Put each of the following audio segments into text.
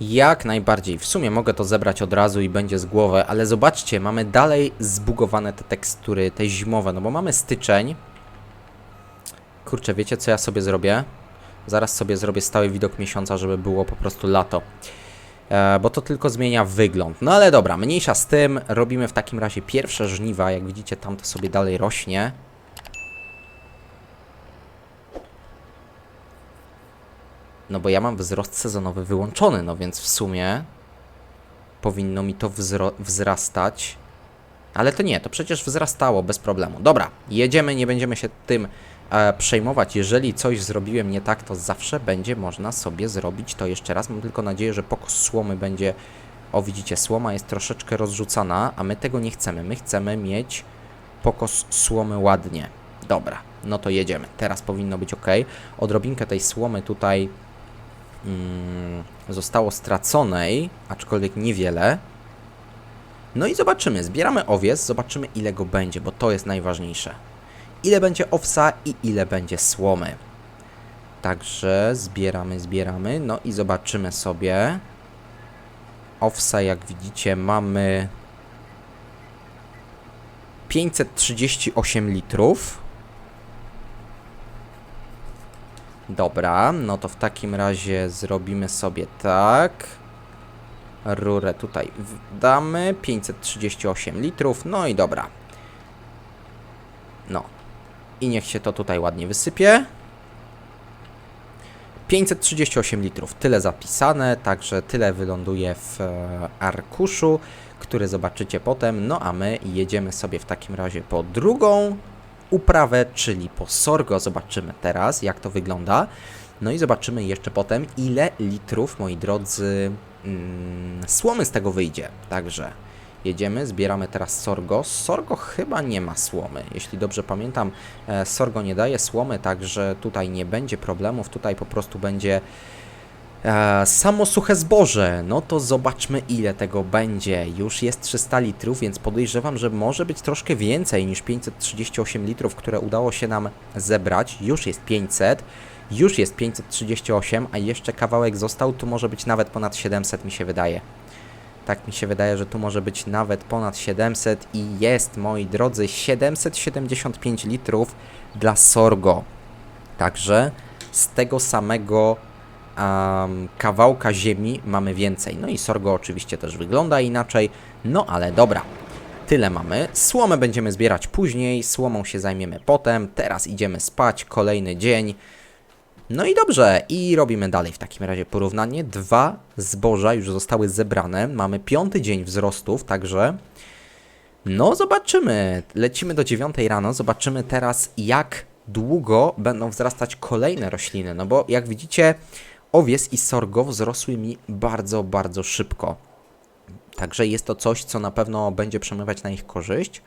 Jak najbardziej. W sumie mogę to zebrać od razu i będzie z głowy, ale zobaczcie, mamy dalej zbugowane te tekstury, te zimowe, no bo mamy styczeń. Kurczę, wiecie co ja sobie zrobię? Zaraz sobie zrobię stały widok miesiąca, żeby było po prostu lato. E, bo to tylko zmienia wygląd. No ale dobra, mniejsza z tym. Robimy w takim razie pierwsze żniwa. Jak widzicie, tam to sobie dalej rośnie. No bo ja mam wzrost sezonowy wyłączony, no więc w sumie powinno mi to wzrastać. Ale to nie, to przecież wzrastało bez problemu. Dobra, jedziemy, nie będziemy się tym e, przejmować. Jeżeli coś zrobiłem nie tak, to zawsze będzie można sobie zrobić to jeszcze raz. Mam tylko nadzieję, że pokos słomy będzie... O, widzicie, słoma jest troszeczkę rozrzucana, a my tego nie chcemy. My chcemy mieć pokos słomy ładnie. Dobra, no to jedziemy. Teraz powinno być ok. Odrobinkę tej słomy tutaj zostało straconej, aczkolwiek niewiele. No i zobaczymy, zbieramy owiec, zobaczymy ile go będzie, bo to jest najważniejsze. Ile będzie owsa i ile będzie słomy. Także zbieramy, zbieramy, no i zobaczymy sobie. Owsa, jak widzicie, mamy 538 litrów. Dobra, no to w takim razie zrobimy sobie tak. Rurę tutaj damy. 538 litrów. No i dobra. No. I niech się to tutaj ładnie wysypie. 538 litrów. Tyle zapisane, także tyle wyląduje w e, arkuszu, który zobaczycie potem. No a my jedziemy sobie w takim razie po drugą uprawę, czyli po sorgo. Zobaczymy teraz, jak to wygląda. No i zobaczymy jeszcze potem, ile litrów, moi drodzy, mm, słomy z tego wyjdzie. Także jedziemy, zbieramy teraz sorgo. Sorgo chyba nie ma słomy. Jeśli dobrze pamiętam, e, sorgo nie daje słomy, także tutaj nie będzie problemów. Tutaj po prostu będzie samo suche zboże. No to zobaczmy, ile tego będzie. Już jest 300 litrów, więc podejrzewam, że może być troszkę więcej niż 538 litrów, które udało się nam zebrać. Już jest 500. Już jest 538, a jeszcze kawałek został. Tu może być nawet ponad 700, mi się wydaje. Tak mi się wydaje, że tu może być nawet ponad 700 i jest, moi drodzy, 775 litrów dla Sorgo. Także z tego samego am, kawałka ziemi mamy więcej. No i Sorgo oczywiście też wygląda inaczej, no ale dobra. Tyle mamy. Słomę będziemy zbierać później, słomą się zajmiemy potem. Teraz idziemy spać, kolejny dzień. No i dobrze, i robimy dalej w takim razie porównanie. Dwa zboża już zostały zebrane. Mamy piąty dzień wzrostów, także no zobaczymy. Lecimy do dziewiątej rano, zobaczymy teraz jak długo będą wzrastać kolejne rośliny. No bo jak widzicie, owies i sorgo wzrosły mi bardzo, bardzo szybko. Także jest to coś, co na pewno będzie przemywać na ich korzyść.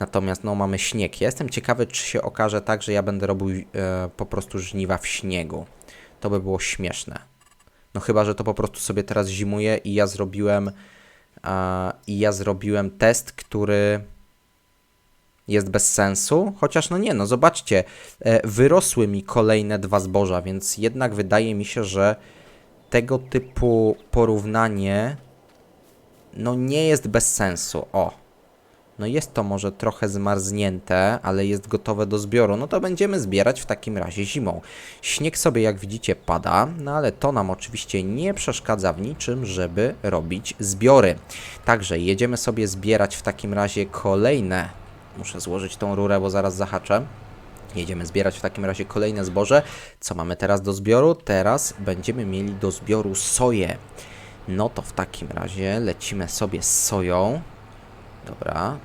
Natomiast no, mamy śnieg. Ja jestem ciekawy, czy się okaże tak, że ja będę robił e, po prostu żniwa w śniegu. To by było śmieszne. No chyba, że to po prostu sobie teraz zimuje i ja zrobiłem i ja zrobiłem test, który jest bez sensu. Chociaż no nie, no zobaczcie, e, wyrosły mi kolejne dwa zboża, więc jednak wydaje mi się, że tego typu porównanie no nie jest bez sensu. O, no jest to może trochę zmarznięte, ale jest gotowe do zbioru. No to będziemy zbierać w takim razie zimą. Śnieg sobie jak widzicie pada, no ale to nam oczywiście nie przeszkadza w niczym, żeby robić zbiory. Także jedziemy sobie zbierać w takim razie kolejne. Muszę złożyć tą rurę, bo zaraz zahaczę. Jedziemy zbierać w takim razie kolejne zboże. Co mamy teraz do zbioru? Teraz będziemy mieli do zbioru soję. No to w takim razie lecimy sobie z soją. Dobra.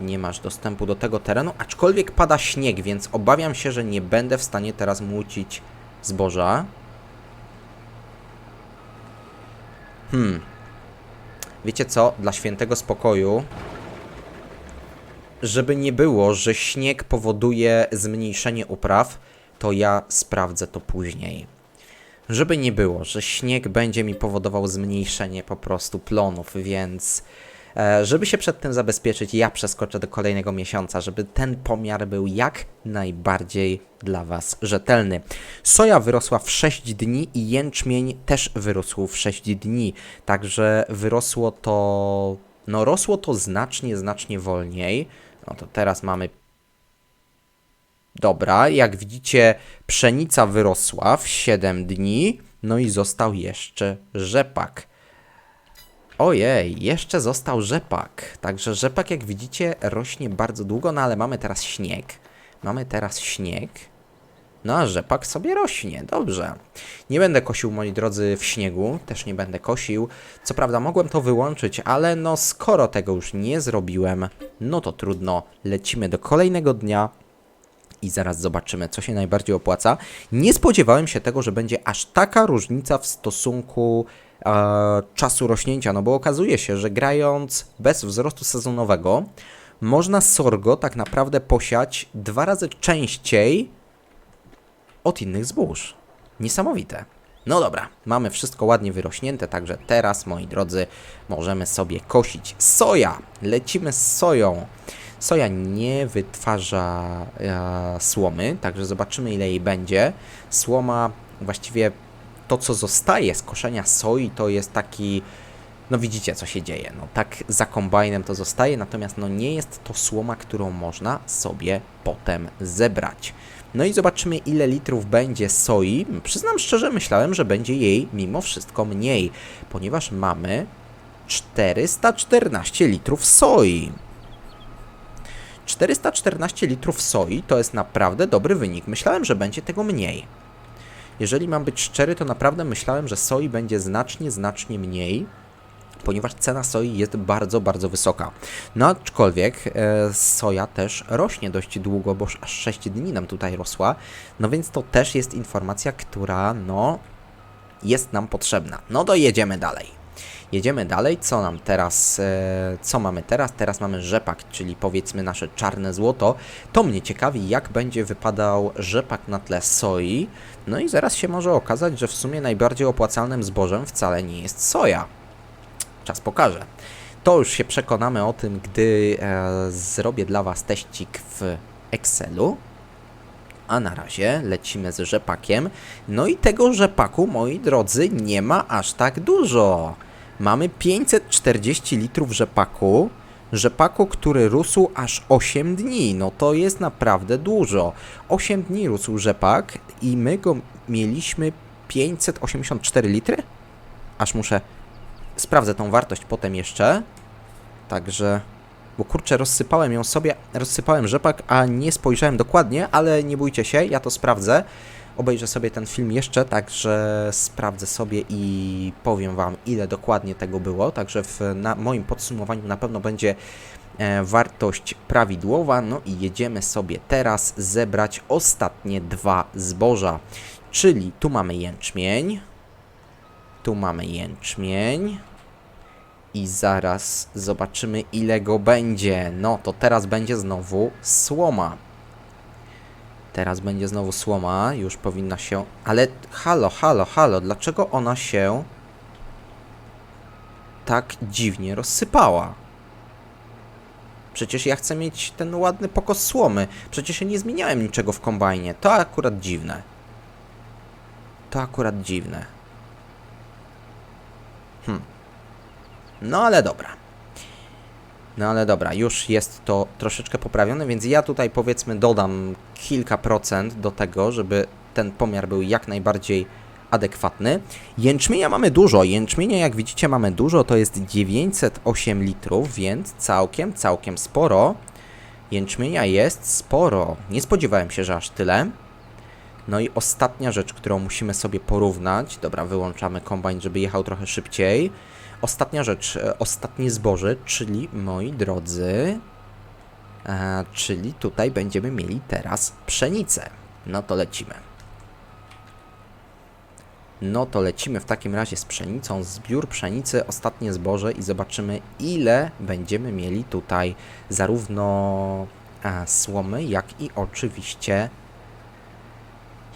Nie masz dostępu do tego terenu, aczkolwiek pada śnieg, więc obawiam się, że nie będę w stanie teraz młócić zboża. Hmm. Wiecie co? Dla świętego spokoju, żeby nie było, że śnieg powoduje zmniejszenie upraw, to ja sprawdzę to później. Żeby nie było, że śnieg będzie mi powodował zmniejszenie po prostu plonów, więc E, żeby się przed tym zabezpieczyć, ja przeskoczę do kolejnego miesiąca, żeby ten pomiar był jak najbardziej dla Was rzetelny. Soja wyrosła w 6 dni i jęczmień też wyrósł w 6 dni, także wyrosło to, no rosło to znacznie, znacznie wolniej. No to teraz mamy Dobra, jak widzicie, pszenica wyrosła w 7 dni, no i został jeszcze rzepak. Ojej, jeszcze został rzepak. Także rzepak, jak widzicie, rośnie bardzo długo, no ale mamy teraz śnieg. Mamy teraz śnieg. No a rzepak sobie rośnie, dobrze. Nie będę kosił, moi drodzy, w śniegu, też nie będę kosił. Co prawda mogłem to wyłączyć, ale no skoro tego już nie zrobiłem, no to trudno. Lecimy do kolejnego dnia i zaraz zobaczymy, co się najbardziej opłaca. Nie spodziewałem się tego, że będzie aż taka różnica w stosunku e, czasu rośnięcia, no bo okazuje się, że grając bez wzrostu sezonowego, można sorgo tak naprawdę posiać dwa razy częściej od innych zbóż. Niesamowite. No dobra, mamy wszystko ładnie wyrośnięte, także teraz, moi drodzy, możemy sobie kosić. Soja! Lecimy z soją. Soja nie wytwarza e, słomy, także zobaczymy ile jej będzie. Słoma, właściwie to co zostaje z koszenia soi to jest taki, no widzicie co się dzieje, no tak za kombajnem to zostaje, natomiast no nie jest to słoma, którą można sobie potem zebrać. No i zobaczymy ile litrów będzie soi. Przyznam szczerze, myślałem, że będzie jej mimo wszystko mniej, ponieważ mamy 414 litrów soi. 414 litrów soi to jest naprawdę dobry wynik. Myślałem, że będzie tego mniej. Jeżeli mam być szczery, to naprawdę myślałem, że soi będzie znacznie, znacznie mniej, ponieważ cena soi jest bardzo, bardzo wysoka. No aczkolwiek e, soja też rośnie dość długo, bo aż 6 dni nam tutaj rosła, no więc to też jest informacja, która no jest nam potrzebna. No to jedziemy dalej. Jedziemy dalej, co nam teraz, e, co mamy teraz? Teraz mamy rzepak, czyli powiedzmy nasze czarne złoto. To mnie ciekawi, jak będzie wypadał rzepak na tle soi. No i zaraz się może okazać, że w sumie najbardziej opłacalnym zbożem wcale nie jest soja. Czas pokaże. To już się przekonamy o tym, gdy e, zrobię dla Was teścik w Excelu. A na razie lecimy z rzepakiem. No i tego rzepaku, moi drodzy, nie ma aż tak dużo. Mamy 540 litrów rzepaku. Rzepaku, który rósł aż 8 dni. No to jest naprawdę dużo. 8 dni rósł rzepak i my go mieliśmy 584 litry? Aż muszę... Sprawdzę tą wartość potem jeszcze. Także... Bo kurczę, rozsypałem ją sobie, rozsypałem rzepak, a nie spojrzałem dokładnie, ale nie bójcie się, ja to sprawdzę. Obejrzę sobie ten film jeszcze, także sprawdzę sobie i powiem Wam, ile dokładnie tego było. Także w moim podsumowaniu na pewno będzie e, wartość prawidłowa. No i jedziemy sobie teraz zebrać ostatnie dwa zboża. Czyli tu mamy jęczmień, tu mamy jęczmień. I zaraz zobaczymy ile go będzie. No to teraz będzie znowu słoma. Teraz będzie znowu słoma, już powinna się... Ale halo, halo, halo, dlaczego ona się tak dziwnie rozsypała? Przecież ja chcę mieć ten ładny pokos słomy. Przecież ja nie zmieniałem niczego w kombajnie. To akurat dziwne. To akurat dziwne. Hm. No ale dobra. No ale dobra, już jest to troszeczkę poprawione, więc ja tutaj powiedzmy dodam kilka procent do tego, żeby ten pomiar był jak najbardziej adekwatny. Jęczmienia mamy dużo, jęczmienia jak widzicie mamy dużo, to jest 908 litrów, więc całkiem, całkiem sporo. Jęczmienia jest sporo, nie spodziewałem się, że aż tyle. No i ostatnia rzecz, którą musimy sobie porównać, dobra, wyłączamy kombajn, żeby jechał trochę szybciej. Ostatnia rzecz, e, ostatnie zboże, czyli moi drodzy, e, czyli tutaj będziemy mieli teraz pszenicę. No to lecimy. No to lecimy w takim razie z pszenicą, zbiór pszenicy, ostatnie zboże i zobaczymy ile będziemy mieli tutaj zarówno e, słomy, jak i oczywiście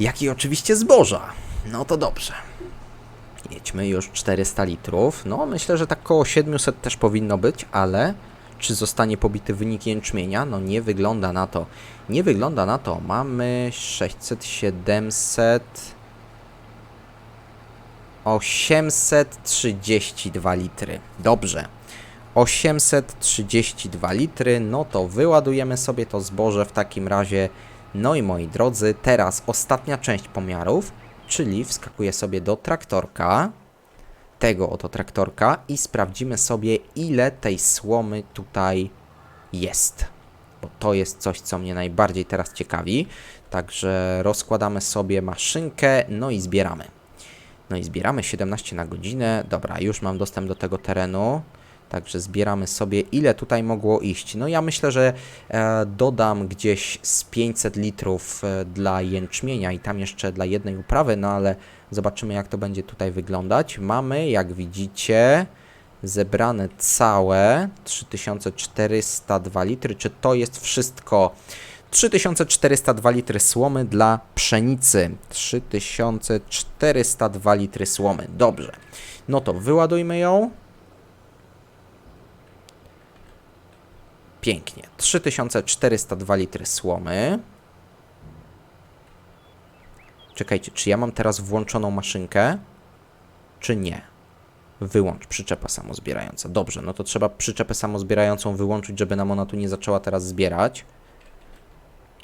jak i oczywiście zboża. No to dobrze. Jedźmy już 400 litrów. No, myślę, że tak koło 700 też powinno być, ale czy zostanie pobity wynik jęczmienia? No, nie wygląda na to. Nie wygląda na to. Mamy 600, 700... 832 litry. Dobrze. 832 litry, no to wyładujemy sobie to zboże w takim razie. No i moi drodzy, teraz ostatnia część pomiarów, czyli wskakuję sobie do traktorka, tego oto traktorka i sprawdzimy sobie ile tej słomy tutaj jest. Bo to jest coś, co mnie najbardziej teraz ciekawi. Także rozkładamy sobie maszynkę, no i zbieramy. No i zbieramy 17 na godzinę. Dobra, już mam dostęp do tego terenu. Także zbieramy sobie, ile tutaj mogło iść. No ja myślę, że e, dodam gdzieś z 500 litrów e, dla jęczmienia i tam jeszcze dla jednej uprawy, no ale zobaczymy jak to będzie tutaj wyglądać. Mamy, jak widzicie, zebrane całe 3402 litry. Czy to jest wszystko? 3402 litry słomy dla pszenicy. 3402 litry słomy. Dobrze. No to wyładujmy ją. Pięknie. 3402 litry słomy. Czekajcie, czy ja mam teraz włączoną maszynkę? Czy nie? Wyłącz przyczepa samozbierająca. Dobrze, no to trzeba przyczepę samozbierającą wyłączyć, żeby nam ona tu nie zaczęła teraz zbierać.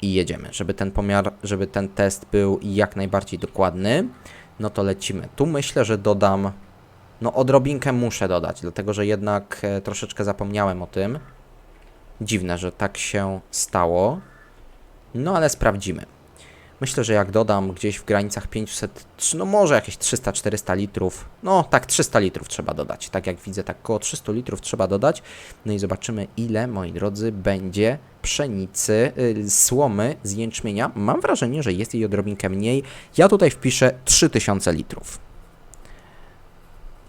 I jedziemy, żeby ten pomiar, żeby ten test był jak najbardziej dokładny. No to lecimy. Tu myślę, że dodam, no odrobinkę muszę dodać, dlatego że jednak e, troszeczkę zapomniałem o tym. Dziwne, że tak się stało. No ale sprawdzimy. Myślę, że jak dodam gdzieś w granicach 500, trz- no może jakieś 300-400 litrów, no tak 300 litrów trzeba dodać. Tak jak widzę, tak około 300 litrów trzeba dodać. No i zobaczymy ile, moi drodzy, będzie pszenicy, yy, słomy z jęczmienia. Mam wrażenie, że jest jej odrobinkę mniej. Ja tutaj wpiszę 3000 litrów.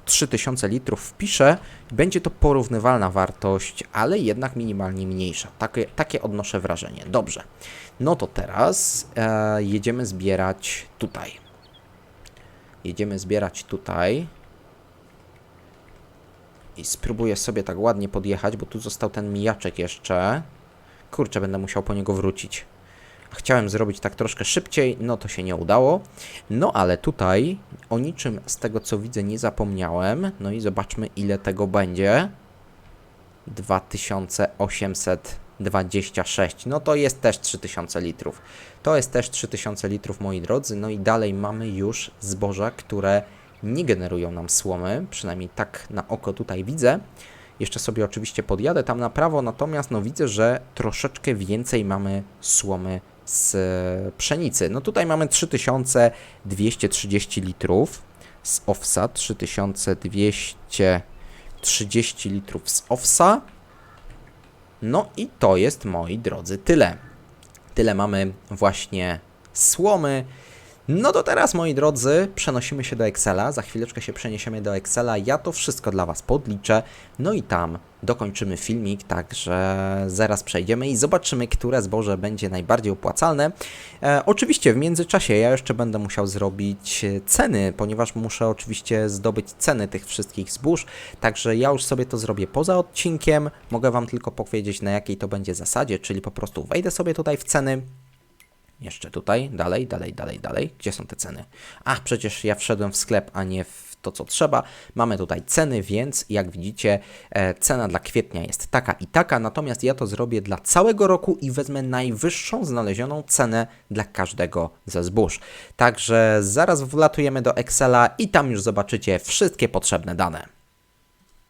3000 litrów wpiszę, będzie to porównywalna wartość, ale jednak minimalnie mniejsza. Takie, takie odnoszę wrażenie. Dobrze. No to teraz e, jedziemy zbierać tutaj. Jedziemy zbierać tutaj. I spróbuję sobie tak ładnie podjechać, bo tu został ten mijaczek jeszcze. Kurczę, będę musiał po niego wrócić. Chciałem zrobić tak troszkę szybciej, no to się nie udało. No ale tutaj o niczym z tego co widzę nie zapomniałem. No i zobaczmy ile tego będzie. 2826. No to jest też 3000 litrów. To jest też 3000 litrów moi drodzy. No i dalej mamy już zboża, które nie generują nam słomy, przynajmniej tak na oko tutaj widzę. Jeszcze sobie oczywiście podjadę tam na prawo, natomiast no widzę, że troszeczkę więcej mamy słomy z e, pszenicy. No tutaj mamy 3230 litrów z owsa, 3230 litrów z owsa. No i to jest, moi drodzy, tyle. Tyle mamy właśnie słomy. No to teraz, moi drodzy, przenosimy się do Excela. Za chwileczkę się przeniesiemy do Excela. Ja to wszystko dla Was podliczę. No i tam dokończymy filmik, także zaraz przejdziemy i zobaczymy, które zboże będzie najbardziej opłacalne. E, oczywiście w międzyczasie ja jeszcze będę musiał zrobić e, ceny, ponieważ muszę oczywiście zdobyć ceny tych wszystkich zbóż. Także ja już sobie to zrobię poza odcinkiem. Mogę Wam tylko powiedzieć, na jakiej to będzie zasadzie, czyli po prostu wejdę sobie tutaj w ceny. Jeszcze tutaj, dalej, dalej, dalej, dalej. Gdzie są te ceny? Ach, przecież ja wszedłem w sklep, a nie w to, co trzeba. Mamy tutaj ceny, więc jak widzicie, e, cena dla kwietnia jest taka i taka, natomiast ja to zrobię dla całego roku i wezmę najwyższą znalezioną cenę dla każdego ze zbóż. Także zaraz wlatujemy do Excela i tam już zobaczycie wszystkie potrzebne dane.